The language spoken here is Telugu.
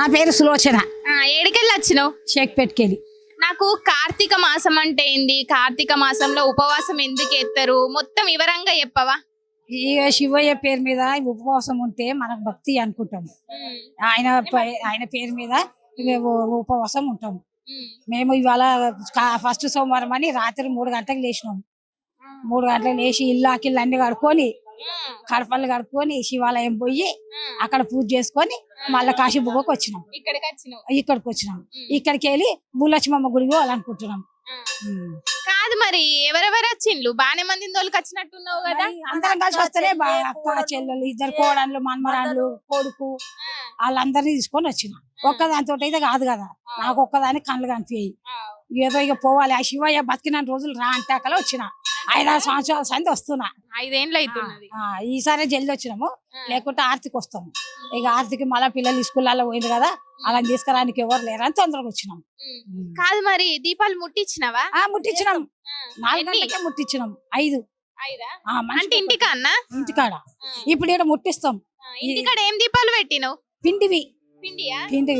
నా పేరు సులోచన. ఏడికెళ్ళి వచ్చినావు? షేక్ పెట్టుకెళ్ళి నాకు కార్తీక మాసం అంటే ఏంది? కార్తీక మాసంలో ఉపవాసం ఎందుకు ఎత్తారు? మొత్తం వివరంగా చెప్పవా? ఈ శివయ్య పేరు మీద ఉపవాసం ఉంటే మనకు భక్తి అనుకుంటాం. ఆయన ఆయన పేరు మీద ఉపవాసం ఉంటాం. మేము ఇవాళ ఫస్ట్ సోమవారం అని రాత్రి మూడు గంటలకు లేచినాం. మూడు గంటలకు లేచి ఇల్లాకిల్లు అన్ని కడుక్కొని కడపలు కడుక్కొని శివాలయం పోయి అక్కడ పూజ చేసుకొని మళ్ళీ కాశీబుగ్గకు వచ్చినాం. ఇక్కడికి వచ్చినాం. ఇక్కడికి వెళ్ళి బుల్లచ్మమ్మ గుడికి పోవాలనుకుంటున్నాం. కాదు మరి ఎవరెవరు వచ్చిండ్లు? బానే మందిని తోలుకు వచ్చినట్టున్నావు కదా? అందరం కలిసి వస్తేనే అక్క చెల్లెలు ఇద్దరు కోడళ్ళు మన్మరాళ్ళు కొడుకు వాళ్ళందరినీ తీసుకొని వచ్చిన. ఒక్కదానితో అయితే కాదు కదా? నాకు ఒక్కదాని కళ్ళు కనిపించాయి ఏదో ఇక పోవాలి. ఆ శివయ్య బతికిన రోజులు రా అంటే అక్కడ వచ్చిన. ఐదారు సంవత్సరాల సంది వస్తున్నా. ఐదేండ్లు అవుతున్నది ఆ, ఈసారి జల్ది వచ్చినాము. లేకుంటే ఆర్తికి వస్తాము. ఇక ఆర్తికి మళ్ళీ పిల్లలు స్కూల్లో పోయింది కదా అలా తీసుకురానికి ఎవరు లేరని తొందరగా వచ్చినాం కాదు మరి దీపాలు ముట్టించినావా ముట్టించినాం నాలుగు? గంటలకే ముట్టించినాం ఐదు. ఐదా? అంటే ఇంటికా అన్న ఇంటికాడ. ఇప్పుడు ఇక్కడ ముట్టిస్తాం. ఇంటికాడ ఏం దీపాలు పెట్టినావు? పిండివి. పిండియా? పిండి